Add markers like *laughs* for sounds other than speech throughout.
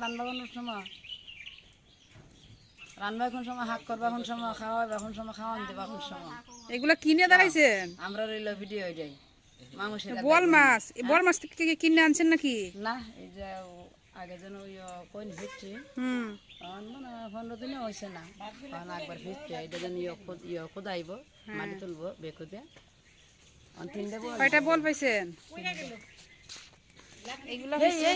রান্না সময় রান্না সময় হাক করবা এখন সময় খাওয়া এখন সময় খাওয়ান দেবা এখন সময় এগুলা কিনে দেখাইছেন আমরা রইল ভিডিও হয়ে যাই মানুষের বল মাছ বল মাছ কিনে আনছেন নাকি? না এই যে আগে যেন ওই কইন ফিরছি হুম। তখন মানে পনেরো দিনে হয়েছে না। তখন একবার ফিরছে এটা যেন ইয়ে খোদ- ইয়ে খোদাইব মাটি তুলবো বেকুতে। তিনটে বল কয়টা বল পাইছেন? এগুলো হচ্ছে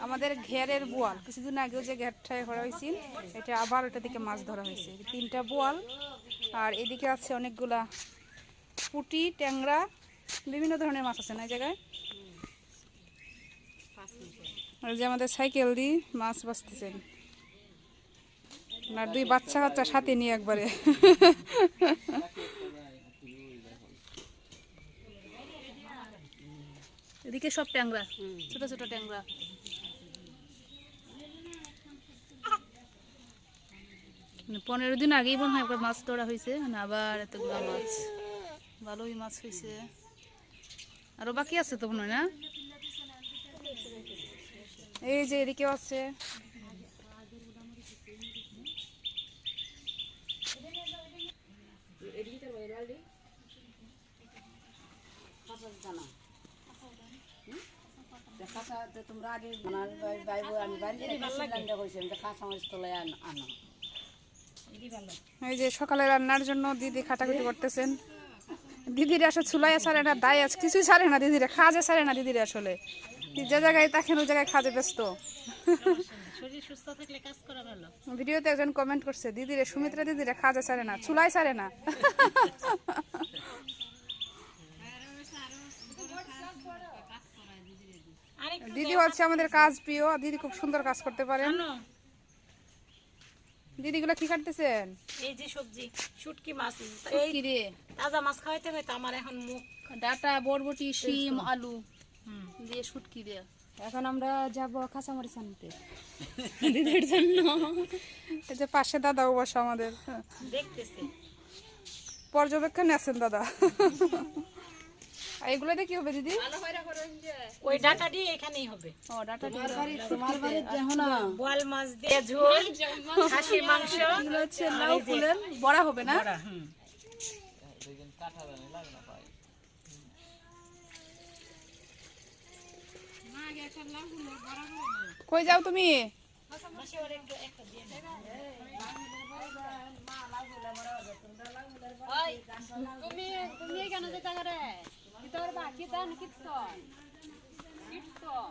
আমাদের ঘেরের বোয়াল কিছুদিন আগেও যে ঘেরটায় করা হয়েছিল এটা আবার ওটা থেকে মাছ ধরা হয়েছে তিনটা বোয়াল আর এদিকে আছে অনেকগুলা পুটি ট্যাংরা বিভিন্ন ধরনের মাছ আছে না এই জায়গায়? যে আমাদের সাইকেল দিয়ে মাছ বাঁচতেছেন আর দুই বাচ্চা কাচ্চা সাথে নিয়ে একবারে। এদিকে সব ট্যাংরা, ছোট ছোট ট্যাংরা। মানে পনেরো দিন আগেই মনে হয় একবার মাছ ধরা হয়েছে মানে আবার এতগুলো মাছ। ভালোই মাছ হয়েছে। আরও বাকি আছে তো মনে হয় না? এই যে এদিকেও আছে। তোমরা আগে খাসা মাছ তোলাই আনো এই যে সকালে রান্নার জন্য দিদি খাটাখাটি করতেছেন। দিদির আসলে চুলাই সারে না, দায় আছে, কিছুই সারে না দিদিরে খাজে সারে না দিদিরা আসলে। যে জায়গায় তাকেন ওই জায়গায় খাজে ব্যস্ত। শরীর সুস্থ থাকলে কাজ করা ভালো। ভিডিওতে একজন কমেন্ট করছে দিদিরে সুমিত্রা দিদিরে খাজে সারে না চুলাই সারে না। আরে দিদি হচ্ছে আমাদের কাজ প্রিয় দিদি খুব সুন্দর কাজ করতে পারেন। দিদিগুলো কি কাটতেছেন এই যে সবজি শুটকি মাছ এই কি রে তাজা মাছ খাওয়াইতে হয়তো আমার এখন মুখ। ডাটা বরবটি শিম আলু। দিয়ে শুটকি দিয়ে। এখন আমরা যাব কাঁচামরিচ আনতে। দিদির *laughs* জন্য এই যে পাশে দাদাও বসা আমাদের। দেখতেছি। পর্যবেক্ষণে আছেন দাদা। এগুলোতে কি হবে দিদি? ওই ডাটা দিয়ে এখানেই হবে। ও ডাটা তোমার বাড়ি দেখো না। বোয়াল মাছ দিয়ে ঝোল খাসির মাংস। হচ্ছে লাউ ফুলের বড়া হবে না? বড়া, হুম। কই যাও তুমি? তুমি তুমি কেন যেতে করে তোর বাকি দান কীর্তন কীর্তন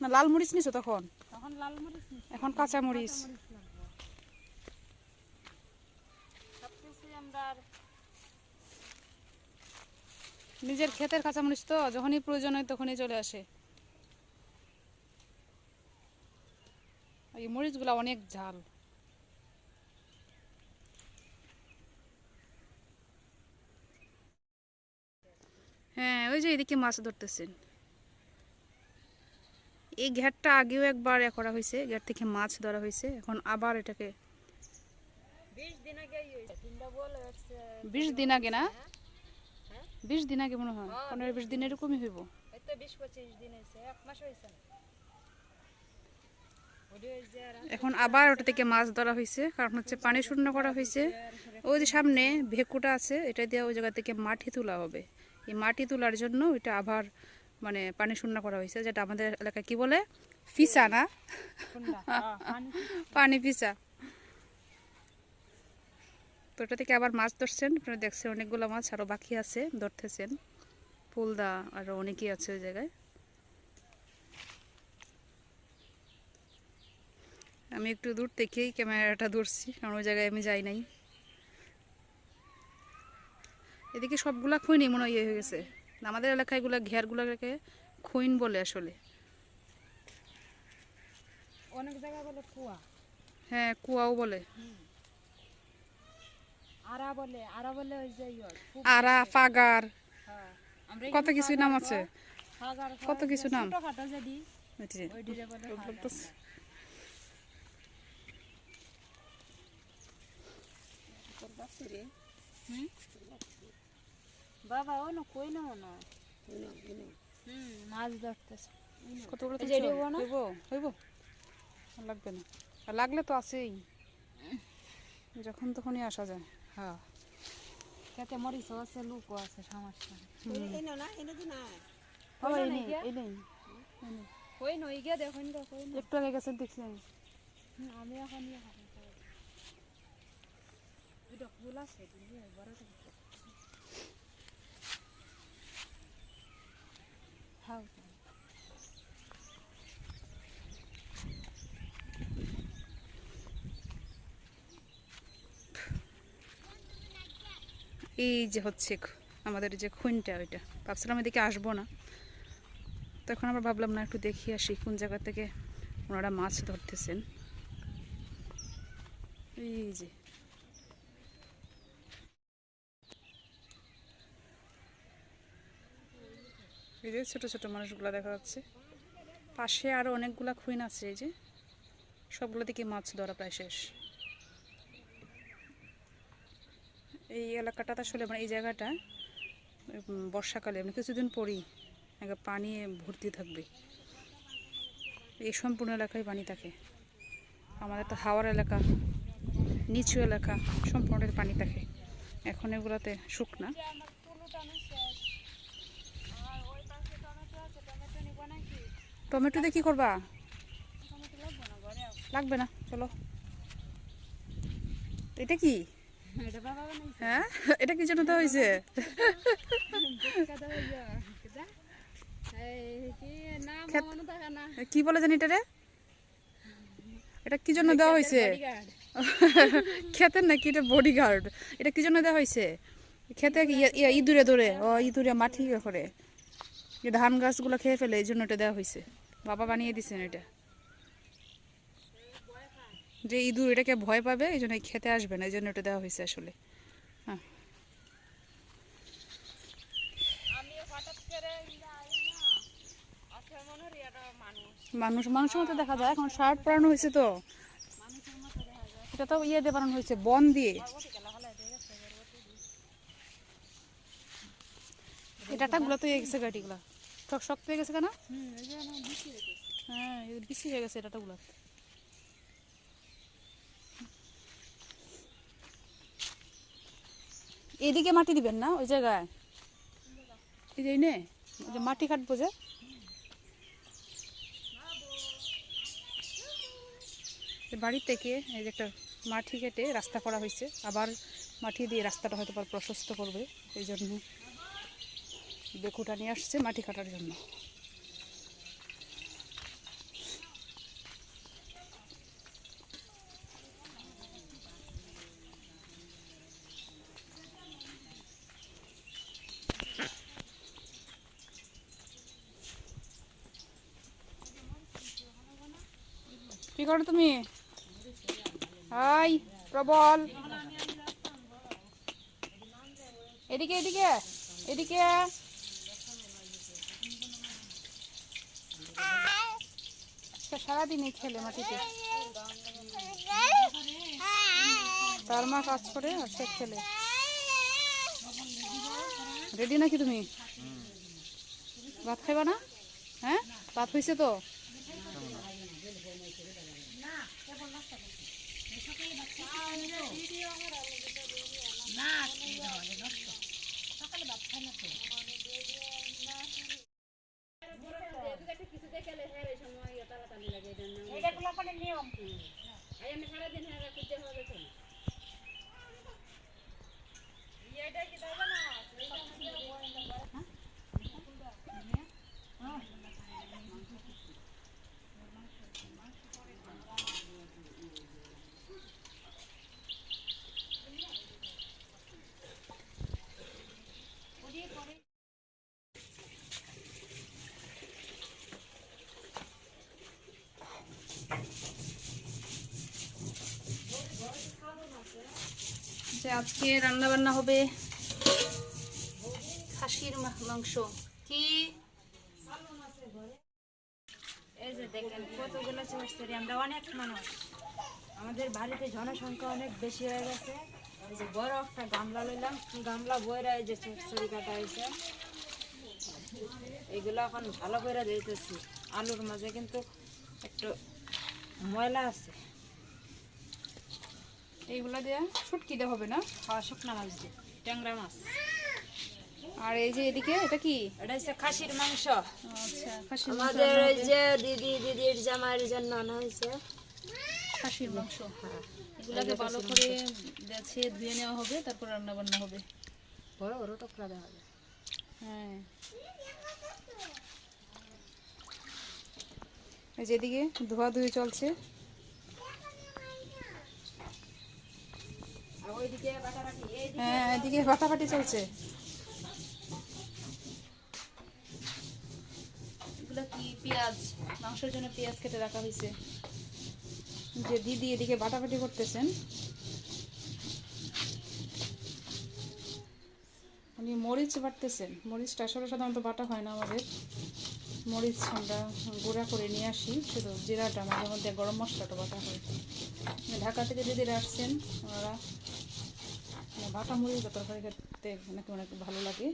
না লাল মরিচ নিছো তখন? তখন লাল মরিচ এখন কাঁচা মরিচ। নিজের ক্ষেতের কাঁচা মরিচ তো যখনই প্রয়োজন হয় তখনই চলে আসে। এই মরিচগুলা অনেক ঝাল। হ্যাঁ ওই যে এদিকে মাছ ধরতেছেন। এই ঘেরটা আগেও একবার এ করা হয়েছে ঘের থেকে মাছ ধরা হয়েছে এখন আবার এটাকে বিশ দিন আগে না? বিশ দিন আগে মনে হয় পনেরো বিশ দিন এরকমই হইব। এখন আবার ওটা থেকে মাছ ধরা হয়েছে কারণ হচ্ছে পানি শূন্য করা হয়েছে। ওই যে সামনে ভেকুটা আছে এটা দিয়ে ওই জায়গা থেকে মাটি তোলা হবে। এই মাটি তোলার জন্য ওইটা আবার মানে পানি শূন্য করা হয়েছে যেটা আমাদের এলাকায় কি বলে? ফিসা না? পানি ফিসা। তো ওটা থেকে আবার মাছ ধরছেন আপনারা দেখছেন অনেকগুলো মাছ আরও বাকি আছে ধরতেছেন। ফুলদা আরও অনেকেই আছে ওই জায়গায়। আমি একটু দূর থেকেই ক্যামেরাটা ধরছি কারণ ওই জায়গায় আমি যাই নাই। এদিকে সবগুলা খুইনি মনে হয় ইয়ে হয়ে গেছে। আমাদের এলাকায় এগুলা ঘেরগুলোকে খুইন বলে আসলে। অনেক জায়গা বলে কুয়া। হ্যাঁ কুয়াও বলে। আরা বলে আরা বলে ওই যে আরা ফাগার। কত কিছু নাম আছে? কত কিছু নাম? ছোটখাটো যদি এটি। ওই ডিরে বলে ওগুলো তো বাবা ও না কই না হুম মাছ ধরতেছে। কতগুলো না? হইব লাগবে না। আর লাগলে তো আছেই। যখন তখনই আসা যায়। হ্যাঁ। খেতে মরিচও আছে লুকও আছে সমস্যা না না। একটু আগে গেছেন দেখছি আমি। আমি এখন। এই যে হচ্ছে আমাদের যে খুনটা ওইটা। ভাবছিলাম এদিকে আসব না। তখন আমরা ভাবলাম না একটু দেখি আসি কোন জায়গা থেকে ওনারা মাছ ধরতেছেন। এই যে। এই যে ছোট ছোট মানুষগুলো দেখা যাচ্ছে। পাশে আরও অনেকগুলা খুইন আছে, এই যে। সবগুলো থেকে মাছ ধরা প্রায় শেষ। এই এলাকাটা তো আসলে মানে এই জায়গাটা বর্ষাকালে মানে কিছুদিন পরই একবার পানি ভর্তি থাকবে। এই সম্পূর্ণ এলাকায় পানি থাকে। আমাদের তো হাওয়ার এলাকা, নিচু এলাকা সম্পূর্ণ পানি থাকে। এখন এগুলোতে শুকনা। টমেটো দিয়ে কি করবা? লাগবে না চলো। এটা কি? হ্যাঁ? এটা কি জন্য দেওয়া হয়েছে? কি বলে জানি এটা রে? এটা কি জন্য দেওয়া হয়েছে? খেতের নাকি এটা বডিগার্ড এটা কি জন্য দেওয়া হয়েছে? খেতে ইঁদুরে ধরে? ও ইঁদুরে মাটি ইয়ে করে। ধান গাছগুলো খেয়ে ফেলে এই জন্য এটা দেওয়া হয়েছে। বাবা বানিয়ে দিছেন এটা। যে ইঁদুর এটাকে ভয় পাবে এই জন্য খেতে আসবে না এই জন্য এটা দেওয়া হয়েছে আসলে। হ্যাঁ। আচ্ছা মানুষ। মানুষের মতো দেখা যায় এখন শার্ট পরানো হয়েছে তো। এটা তো ইয়ে দিয়ে বানানো হয়েছে বন দিয়ে। এটা টাকগুলো তো গেছে গাড়িগুলো। ঠক শক্ত হয়ে গেছে কেন? হ্যাঁ বেশি হয়ে গেছে এটা টাগুলো এদিকে মাটি দিবেন না ওই জায়গায়? এই যে নে যে মাটি কাটবো যে। বাড়ির থেকে এই যে একটা মাটি কেটে রাস্তা করা হয়েছে। আবার মাটি দিয়ে রাস্তাটা হয়তো প্রশস্ত করবে এই জন্য বেকুটা নিয়ে আসছে মাটি কাটার জন্য। কি করো তুমি? হাই প্রবল। এদিকে এদিকে এদিকে। সারাদিনই খেলে মাটিতে তার মা কাজ করে আর সে খেলে রেডি নাকি তুমি ভাত খাইবা না হ্যাঁ ভাত হয়েছে তো এইটাগুলো মানে নিয়ম। যে আজকে রান্না বান্না হবে খাসির মাংস। কি? এই যে দেখেন কতগুলো চড়ছড়ি আমরা অনেক মানুষ। আমাদের বাড়িতে জনসংখ্যা অনেক বেশি হয়ে গেছে। এই যে বড় একটা গামলা লইলাম। গামলা বইরা এই যে চড়ছড়ি কাটা হয়েছে। এগুলো এখন ভালো করে দিতেছি আলুর মাঝে কিন্তু একটু ময়লা আছে। এইগুলা দিয়ে শুটকি দেওয়া হবে না? খাওয়া শুকনা মাছ দিয়ে ট্যাংরা মাছ। আর এই যে এদিকে এটা কি? এটা হচ্ছে খাসির মাংস। আচ্ছা খাসির মাংস আমাদের হবে। যে দিদি দিদির জামাইয়ের জন্য আনা হয়েছে। খাসির মাংস। এগুলাকে ভালো করে বেছে ধুয়ে নেওয়া হবে তারপর রান্না বান্না হবে। বড় বড় টুকরা দেওয়া হবে। হ্যাঁ। এই যে এদিকে ধোয়া ধুয়ে চলছে আর ওইদিকে বাটাবাটি এই হ্যাঁ এদিকে বাটাবাটি চলছে। এগুলো কি পেঁয়াজ? মাংসের জন্য পেঁয়াজ কেটে রাখা হয়েছে। যে দিদি এদিকে বাটাবাটি করতেছেন। উনি মরিচ বাটতেছেন। মরিচটা আসলে সাধারণত বাটা হয় না আমাদের। মরিচ আমরা গুঁড়া করে নিয়ে আসি। শুধু জিরাটা মাঝে মধ্যে গরম মশলাটা বাটা হয়। ঢাকা থেকে দিদিরা আসছেন ওনারা মানে বাটা মরিচ বা তরকারি খেতে নাকি অনেক ভালো লাগে।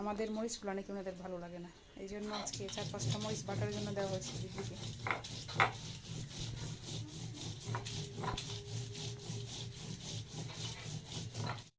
আমাদের মরিচগুলো নাকি ওনাদের ভালো লাগে না। এই জন্য আজকে চার পাঁচটা মরিচ বাটার জন্য দেওয়া হয়েছে দিদিকে